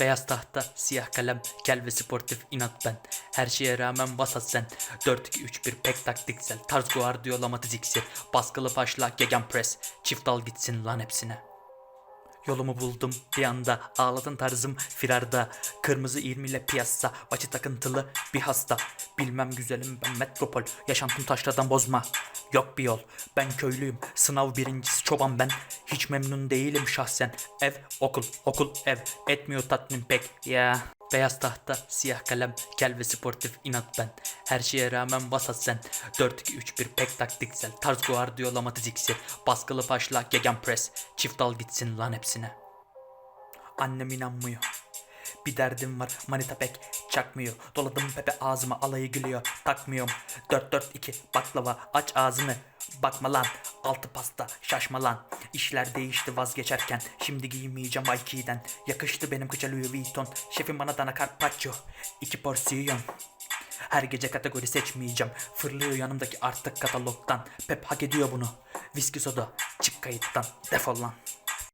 Beyaz tahta, siyah kalem, kel ve sportif inat ben. Her şeye rağmen vasat sen. 4-2-3-1 pek taktiksel. Tarz Guardiola matiziksi. Baskılı başla, gegen press. Çift al gitsin lan hepsine. Yolumu buldum bir anda ağladın tarzım firarda. Kırmızı irmiyle piyasa Maçı takıntılı bir hasta. Bilmem güzelim ben metropol Yaşantım taşradan bozma. Yok bir yol ben köylüyüm Sınav birincisi çoban ben. Hiç memnun değilim şahsen Ev okul okul ev. Etmiyor tatmin pek ya Beyaz tahta, siyah kalem, kel ve sportif inat ben. Her şeye rağmen vasat sen. 4-2-3-1 pek taktiksel. Tarz Guardiola matiziksi. Baskılı başla, gegen press. Çift al gitsin lan hepsine. Annem inanmıyor. Bir derdim var manita pek çakmıyor. Doladım pepe ağzıma alayı gülüyor. Takmıyorum. 4-4-2 baklava aç ağzını. Bakma lan altı pasta şaşma lan. İşler değişti vazgeçerken. Şimdi giymeyeceğim Ayki'den. Yakıştı benim kıça Louis Vuitton. Şefim bana dana carpaccio. İki porsiyon. Her gece kategori seçmeyeceğim. Fırlıyor yanımdaki artık katalogdan. Pep hak ediyor bunu. Viski soda çık kayıttan. Defol lan.